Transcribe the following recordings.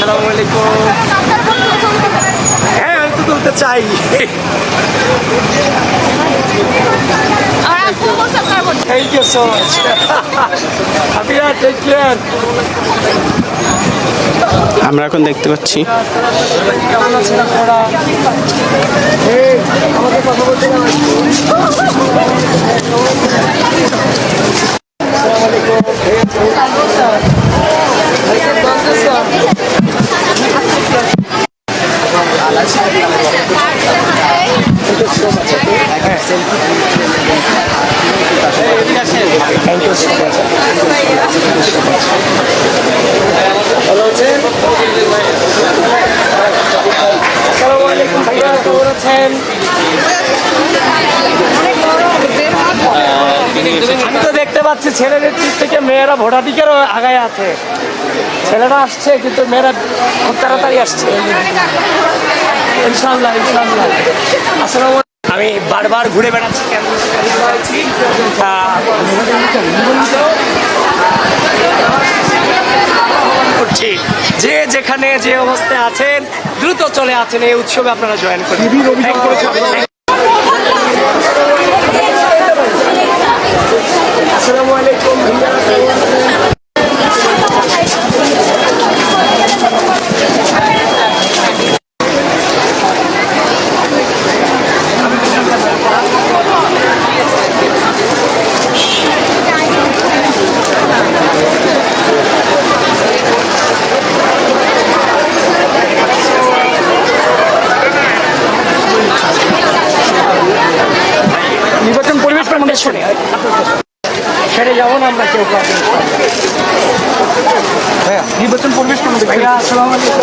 আসসালামু আলাইকুম হ্যাঁ আমি তো তুলতে চাই থ্যাংক ইউ সো মাচ আপিয়া টেক কেয়ার আমরা এখন দেখতে পাচ্ছি কেমন আছেন আপনারা এই, আমাকে কথা বলতে দাও একটু। আসসালামু আলাইকুম। এই আছে। ভাইয়া, দশ আছে? Thank you so much, আপু। হ্যাঁ, Thank you so much. ভালো আছেন? আসসালামু আলাইকুম ভাইয়া, কেমন আছেন? আমি তো দেখতে পাচ্ছি ছেলেদের দিক থেকে মেয়েরা ভোটাধিকারও আগায় আছে। ছেলেরা আসছে কিন্তু মেয়েরা খুব তাড়াতাড়ি আসছে। ইনশাল্লাহ ইনশাল্লাহ আসসালামু আমি বারবার ঘুরে বেড়াচ্ছি করছি। যে যেখানে যে অবস্থায় আছেন দ্রুত চলে আছেন এই উৎসবে আপনারা জয়েন করেন Thank you. আসসালামু আলাইকুম ভাইয়া কেমন আছেন? নির্বাচন পরিবেশ আমাদের সেরে যাব না আমরা কেউ কাউকে। নির্বাচন পরিবেশ আমাদের ভাইয়া আসসালাম আলাইকুম।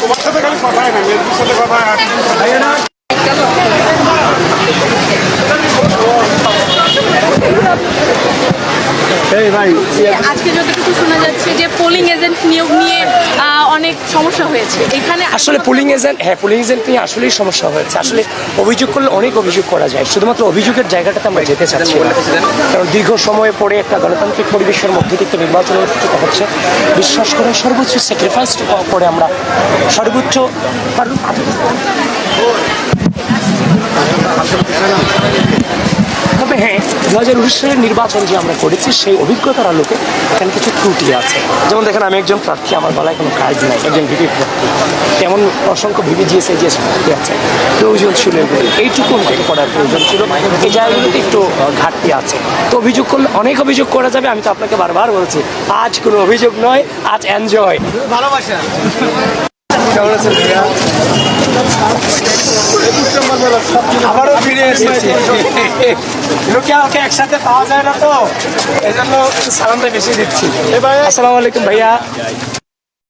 তোমার সাথে খালি কথা হয় না মেয়েদের সাথে কথা হয় আর ভাইয়া না এই ভাই আজকে যতটুকু শোনা যাচ্ছে যে পোলিং এজেন্ট নিয়োগ নিয়ে অনেক সমস্যা হয়েছে। এখানে আসলে পুলিং এজেন্ট হ্যাঁ পুলিং এজেন্ট নিয়ে আসলেই সমস্যা হয়েছে। আসলে অভিযোগ করলে অনেক অভিযোগ করা যায়। শুধুমাত্র অভিযোগের জায়গাটাতে আমরা যেতে চাচ্ছি কারণ দীর্ঘ সময় পরে একটা গণতান্ত্রিক পরিবেশের মধ্যে থেকে নির্বাচন অনুষ্ঠিত হচ্ছে। বিশ্বাস করে সর্বোচ্চ স্যাক্রিফাইস করে আমরা সর্বোচ্চ হ্যাঁ দু হাজার উনিশ সালের নির্বাচন যে আমরা করেছি সেই অভিজ্ঞতার আলোকে এখানে কিছু ত্রুটি আছে। যেমন দেখেন আমি একজন প্রার্থী আমার গলায় কোনো কাজ নাই একজন ভিপি প্রার্থী। তেমন অসংখ্য ভিপি জিএসএ জিএস প্রার্থী আছে। প্রয়োজন ছিল এগুলো। এইটুকু করার প্রয়োজন ছিল। এই জায়গাগুলোতে একটু ঘাটতি আছে। তো অভিযোগ করলে অনেক অভিযোগ করা যাবে আমি তো আপনাকে বারবার বলছি আজ কোনো অভিযোগ নয় আজ এনজয় ভালোবাসা। কেমন আছেন আবারও ফিরে এসেছি। একসাথে পাওয়া যায় না তো এই জন্য সালামটা বেশি দিচ্ছি। আসসালামু আলাইকুম ভাইয়া।